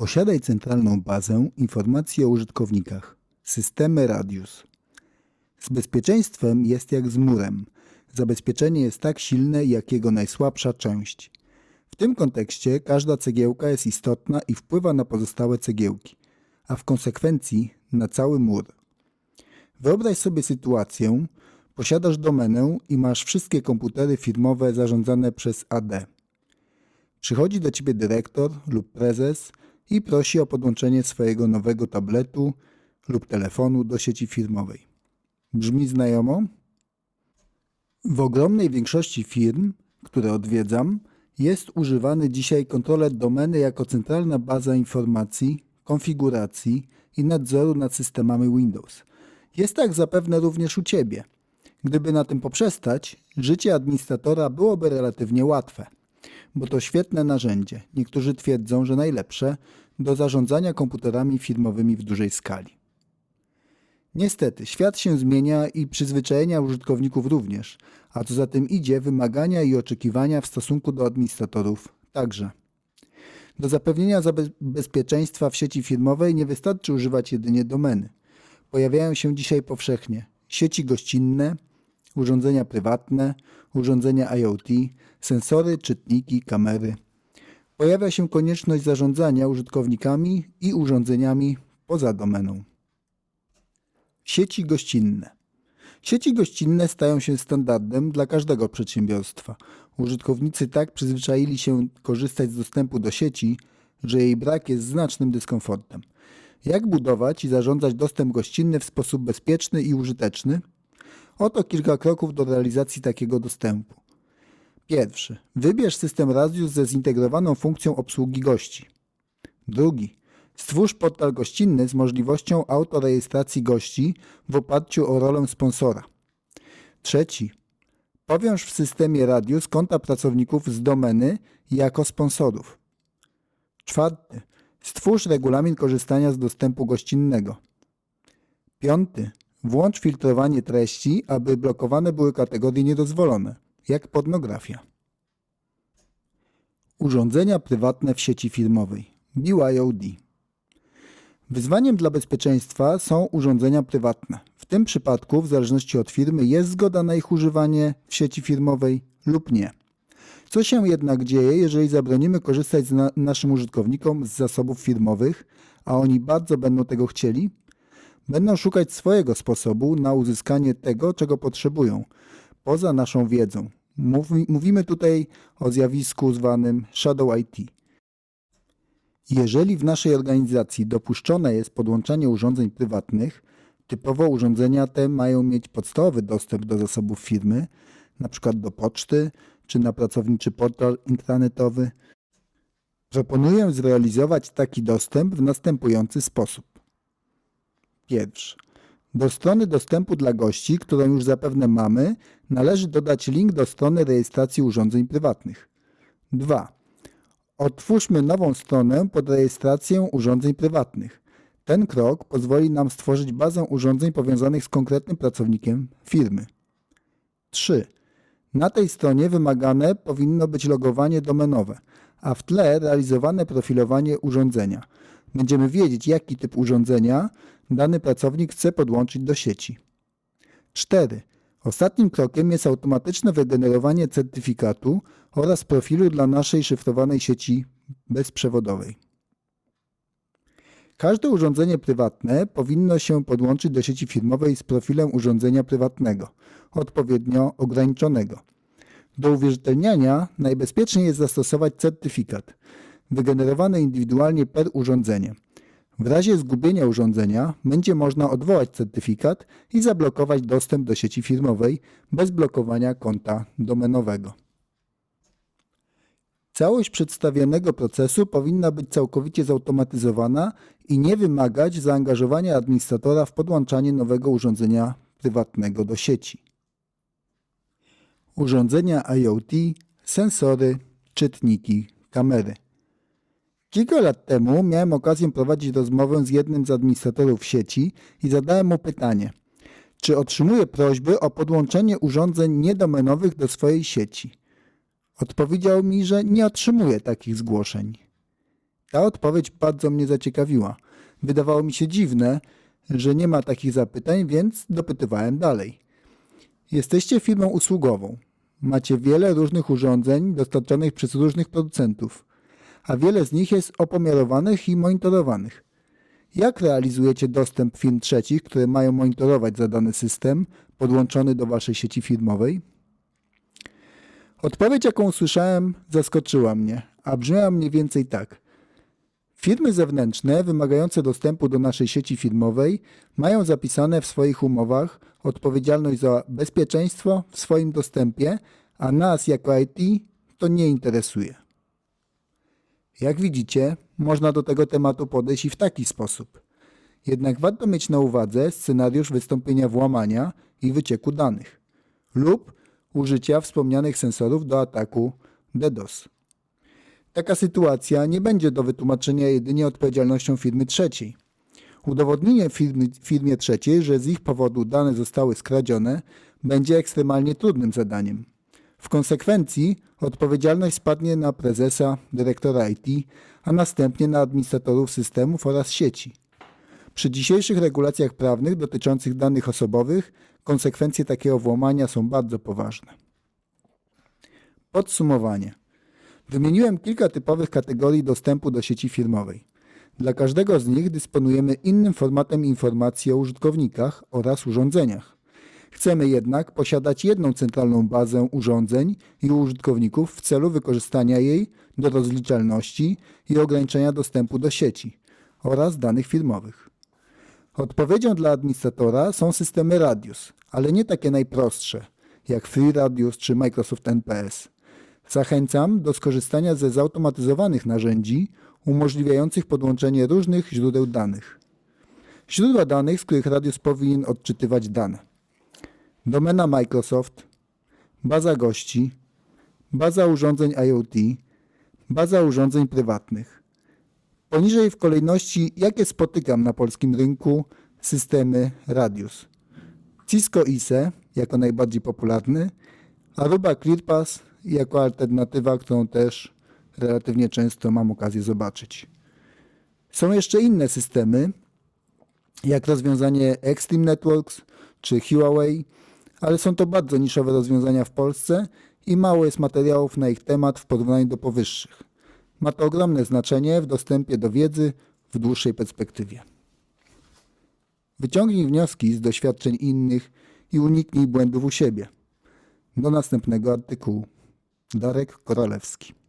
Posiadaj centralną bazę informacji o użytkownikach. Systemy Radius. Z bezpieczeństwem jest jak z murem. Zabezpieczenie jest tak silne, jak jego najsłabsza część. W tym kontekście każda cegiełka jest istotna i wpływa na pozostałe cegiełki, a w konsekwencji na cały mur. Wyobraź sobie sytuację, posiadasz domenę i masz wszystkie komputery firmowe zarządzane przez AD. Przychodzi do ciebie dyrektor lub prezes i prosi o podłączenie swojego nowego tabletu lub telefonu do sieci firmowej. Brzmi znajomo? W ogromnej większości firm, które odwiedzam, jest używany dzisiaj kontroler domeny jako centralna baza informacji, konfiguracji i nadzoru nad systemami Windows. Jest tak zapewne również u Ciebie. Gdyby na tym poprzestać, życie administratora byłoby relatywnie łatwe, bo to świetne narzędzie, niektórzy twierdzą, że najlepsze, do zarządzania komputerami firmowymi w dużej skali. Niestety, świat się zmienia i przyzwyczajenia użytkowników również, a co za tym idzie, wymagania i oczekiwania w stosunku do administratorów także. Do zapewnienia bezpieczeństwa w sieci firmowej nie wystarczy używać jedynie domeny. Pojawiają się dzisiaj powszechnie sieci gościnne, urządzenia prywatne, urządzenia IoT, sensory, czytniki, kamery. Pojawia się konieczność zarządzania użytkownikami i urządzeniami poza domeną. Sieci gościnne. Sieci gościnne stają się standardem dla każdego przedsiębiorstwa. Użytkownicy tak przyzwyczaili się korzystać z dostępu do sieci, że jej brak jest znacznym dyskomfortem. Jak budować i zarządzać dostęp gościnny w sposób bezpieczny i użyteczny? Oto kilka kroków do realizacji takiego dostępu. Pierwszy. Wybierz system Radius ze zintegrowaną funkcją obsługi gości. Drugi. Stwórz portal gościnny z możliwością autorejestracji gości w oparciu o rolę sponsora. Trzeci. Powiąż w systemie Radius konta pracowników z domeny jako sponsorów. Czwarty. Stwórz regulamin korzystania z dostępu gościnnego. Piąty. Włącz filtrowanie treści, aby blokowane były kategorie niedozwolone, jak pornografia. Urządzenia prywatne w sieci firmowej. BYOD. Wyzwaniem dla bezpieczeństwa są urządzenia prywatne. W tym przypadku, w zależności od firmy, jest zgoda na ich używanie w sieci firmowej lub nie. Co się jednak dzieje, jeżeli zabronimy korzystać na naszym użytkownikom z zasobów firmowych, a oni bardzo będą tego chcieli? Będą szukać swojego sposobu na uzyskanie tego, czego potrzebują, poza naszą wiedzą. Mówi, mówimy tutaj o zjawisku zwanym Shadow IT. Jeżeli w naszej organizacji dopuszczone jest podłączanie urządzeń prywatnych, typowo urządzenia te mają mieć podstawowy dostęp do zasobów firmy, np. do poczty czy na pracowniczy portal intranetowy. Proponuję zrealizować taki dostęp w następujący sposób. Pierwszy. Do strony dostępu dla gości, którą już zapewne mamy, należy dodać link do strony rejestracji urządzeń prywatnych. 2. Otwórzmy nową stronę pod rejestrację urządzeń prywatnych. Ten krok pozwoli nam stworzyć bazę urządzeń powiązanych z konkretnym pracownikiem firmy. 3. Na tej stronie wymagane powinno być logowanie domenowe, a w tle realizowane profilowanie urządzenia. Będziemy wiedzieć, jaki typ urządzenia dany pracownik chce podłączyć do sieci. 4. Ostatnim krokiem jest automatyczne wygenerowanie certyfikatu oraz profilu dla naszej szyfrowanej sieci bezprzewodowej. Każde urządzenie prywatne powinno się podłączyć do sieci firmowej z profilem urządzenia prywatnego, odpowiednio ograniczonego. Do uwierzytelniania najbezpieczniej jest zastosować certyfikat, wygenerowany indywidualnie per urządzenie. W razie zgubienia urządzenia będzie można odwołać certyfikat i zablokować dostęp do sieci firmowej bez blokowania konta domenowego. Całość przedstawionego procesu powinna być całkowicie zautomatyzowana i nie wymagać zaangażowania administratora w podłączanie nowego urządzenia prywatnego do sieci. Urządzenia IoT, sensory, czytniki, kamery. Kilka lat temu miałem okazję prowadzić rozmowę z jednym z administratorów sieci i zadałem mu pytanie, czy otrzymuje prośby o podłączenie urządzeń niedomenowych do swojej sieci. Odpowiedział mi, że nie otrzymuje takich zgłoszeń. Ta odpowiedź bardzo mnie zaciekawiła. Wydawało mi się dziwne, że nie ma takich zapytań, więc dopytywałem dalej. Jesteście firmą usługową. Macie wiele różnych urządzeń dostarczanych przez różnych producentów, a wiele z nich jest opomiarowanych i monitorowanych. Jak realizujecie dostęp firm trzecich, które mają monitorować zadany system podłączony do waszej sieci firmowej? Odpowiedź, jaką usłyszałem, zaskoczyła mnie, a brzmiała mniej więcej tak. Firmy zewnętrzne wymagające dostępu do naszej sieci firmowej mają zapisane w swoich umowach odpowiedzialność za bezpieczeństwo w swoim dostępie, a nas jako IT to nie interesuje. Jak widzicie, można do tego tematu podejść i w taki sposób. Jednak warto mieć na uwadze scenariusz wystąpienia włamania i wycieku danych lub użycia wspomnianych sensorów do ataku DDoS. Taka sytuacja nie będzie do wytłumaczenia jedynie odpowiedzialnością firmy trzeciej. Udowodnienie firmy, firmie trzeciej, że z ich powodu dane zostały skradzione, będzie ekstremalnie trudnym zadaniem. W konsekwencji odpowiedzialność spadnie na prezesa, dyrektora IT, a następnie na administratorów systemów oraz sieci. Przy dzisiejszych regulacjach prawnych dotyczących danych osobowych konsekwencje takiego włamania są bardzo poważne. Podsumowanie. Wymieniłem kilka typowych kategorii dostępu do sieci firmowej. Dla każdego z nich dysponujemy innym formatem informacji o użytkownikach oraz urządzeniach. Chcemy jednak posiadać jedną centralną bazę urządzeń i użytkowników w celu wykorzystania jej do rozliczalności i ograniczenia dostępu do sieci oraz danych firmowych. Odpowiedzią dla administratora są systemy Radius, ale nie takie najprostsze, jak FreeRadius czy Microsoft NPS. Zachęcam do skorzystania ze zautomatyzowanych narzędzi umożliwiających podłączenie różnych źródeł danych. Źródła danych, z których Radius powinien odczytywać dane. Domena Microsoft, baza gości, baza urządzeń IoT, baza urządzeń prywatnych. Poniżej w kolejności, jakie spotykam na polskim rynku systemy Radius. Cisco ISE jako najbardziej popularny, Aruba ClearPass jako alternatywa, którą też relatywnie często mam okazję zobaczyć. Są jeszcze inne systemy, jak rozwiązanie Extreme Networks czy Huawei, ale są to bardzo niszowe rozwiązania w Polsce i mało jest materiałów na ich temat w porównaniu do powyższych. Ma to ogromne znaczenie w dostępie do wiedzy w dłuższej perspektywie. Wyciągnij wnioski z doświadczeń innych i uniknij błędów u siebie. Do następnego artykułu. Darek Koralewski.